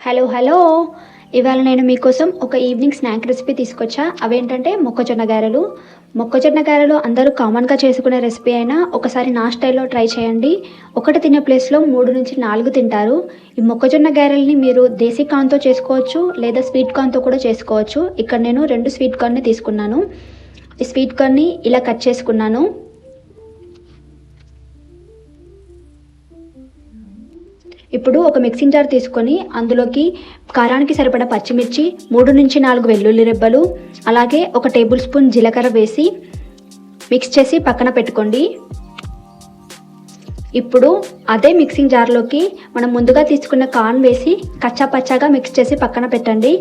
Hello hello. ఇవాళ నేను మీకోసం ఒక ఈవినింగ్ స్నాక్ రెసిపీ తీసుకొచ్చా. అవేంటంటే మొక్కజొన్న గారెలు మొక్కజొన్న గారెలు అందరూ కామన్గా చేసుకునే రెసిపీ అయినా ఒకసారి నా స్టైల్లో ట్రై చేయండి. ఒకటి తినే ప్లేస్లో మూడు నుంచి నాలుగు తింటారు. ఈ మొక్కజొన్న గారెల్ని మీరు దేశీ కార్న్తో చేసుకోవచ్చు లేదా స్వీట్ కార్న్తో కూడా చేసుకోవచ్చు. ఇక్కడ నేను రెండు స్వీట్ కార్న్ని తీసుకున్నాను. ఈ స్వీట్ కార్న్ని ఇలా కట్ చేసుకున్నాను. ఇప్పుడు ఒక మిక్సింగ్ జార్ తీసుకొని అందులోకి కారానికి సరిపడా పచ్చిమిర్చి మూడు నుంచి నాలుగు వెల్లుల్లి రెబ్బలు అలాగే ఒక టేబుల్ స్పూన్ జీలకర్ర వేసి మిక్స్ చేసి పక్కన పెట్టుకోండి. ఇప్పుడు అదే మిక్సింగ్ జార్లోకి మనం ముందుగా తీసుకున్న కార్న్ వేసి కచ్చా పచ్చాగా మిక్స్ చేసి పక్కన పెట్టండి.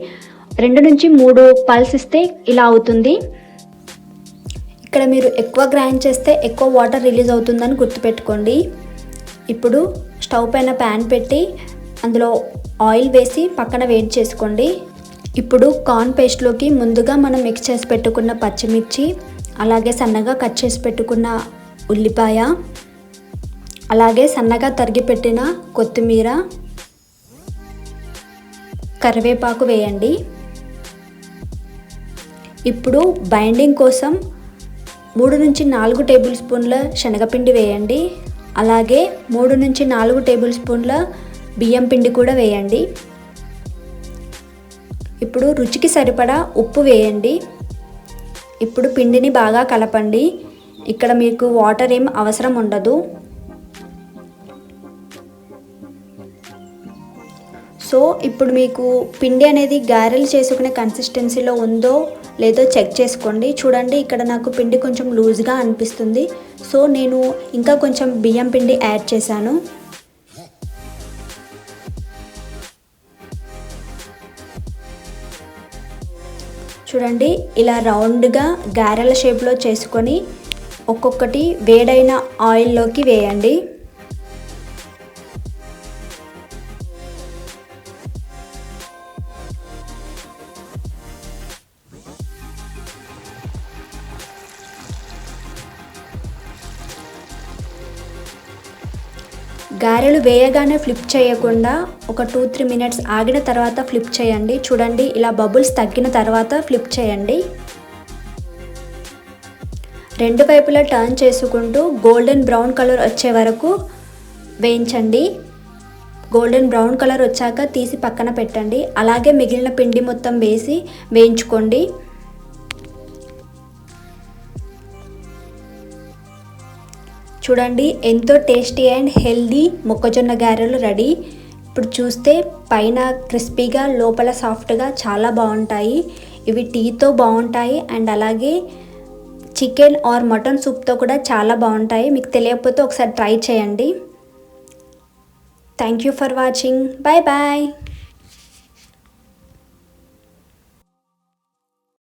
రెండు నుంచి మూడు పల్స్ ఇస్తే ఇలా అవుతుంది. ఇక్కడ మీరు ఎక్కువ గ్రైండ్ చేస్తే ఎక్కువ వాటర్ రిలీజ్ అవుతుందని గుర్తుపెట్టుకోండి. ఇప్పుడు స్టవ్ పైన ప్యాన్ పెట్టి అందులో ఆయిల్ వేసి పక్కన వేడి చేసుకోండి. ఇప్పుడు కార్న్ పేస్ట్లోకి ముందుగా మనం మిక్స్ చేసి పెట్టుకున్న పచ్చిమిర్చి అలాగే సన్నగా కట్ చేసి పెట్టుకున్న ఉల్లిపాయ అలాగే సన్నగా తరిగి పెట్టిన కొత్తిమీర కరివేపాకు వేయండి. ఇప్పుడు బైండింగ్ కోసం మూడు నుంచి నాలుగు టేబుల్ స్పూన్ల శనగపిండి వేయండి. అలాగే మూడు నుంచి నాలుగు టేబుల్ స్పూన్ల బియ్యం పిండి కూడా వేయండి. ఇప్పుడు రుచికి సరిపడా ఉప్పు వేయండి. ఇప్పుడు పిండిని బాగా కలపండి. ఇక్కడ మీకు వాటర్ ఏం అవసరం ఉండదు. సో ఇప్పుడు మీకు పిండి అనేది గారెలు చేసుకునే కన్సిస్టెన్సీలో ఉందో లేదో చెక్ చేసుకోండి. చూడండి ఇక్కడ నాకు పిండి కొంచెం లూజ్గా అనిపిస్తుంది. సో నేను ఇంకా కొంచెం బియ్యం పిండి యాడ్ చేశాను. చూడండి ఇలా రౌండ్గా గారెల షేప్లో చేసుకొని ఒక్కొక్కటి వేడైన ఆయిల్లోకి వేయండి. గారెలు వేయగానే ఫ్లిప్ చేయకుండా ఒక టూ త్రీ మినిట్స్ ఆగిన తర్వాత ఫ్లిప్ చేయండి. చూడండి ఇలా బబుల్స్ తగ్గిన తర్వాత ఫ్లిప్ చేయండి. రెండు వైపులా టర్న్ చేసుకుంటూ గోల్డెన్ బ్రౌన్ కలర్ వచ్చే వరకు వేయించండి. గోల్డెన్ బ్రౌన్ కలర్ వచ్చాక తీసి పక్కన పెట్టండి. అలాగే మిగిలిన పిండి మొత్తం వేసి వేయించుకోండి. చూడండి ఎంతో టేస్టీ అండ్ హెల్దీ మొక్కజొన్న గారెలు రెడీ. ఇప్పుడు చూస్తే పైన క్రిస్పీగా లోపల సాఫ్ట్గా చాలా బాగుంటాయి. ఇవి టీతో బాగుంటాయి అండ్ అలాగే చికెన్ ఆర్ మటన్ సూప్తో కూడా చాలా బాగుంటాయి. మీకు తెలియకపోతే ఒకసారి ట్రై చేయండి. Thank you for watching bye bye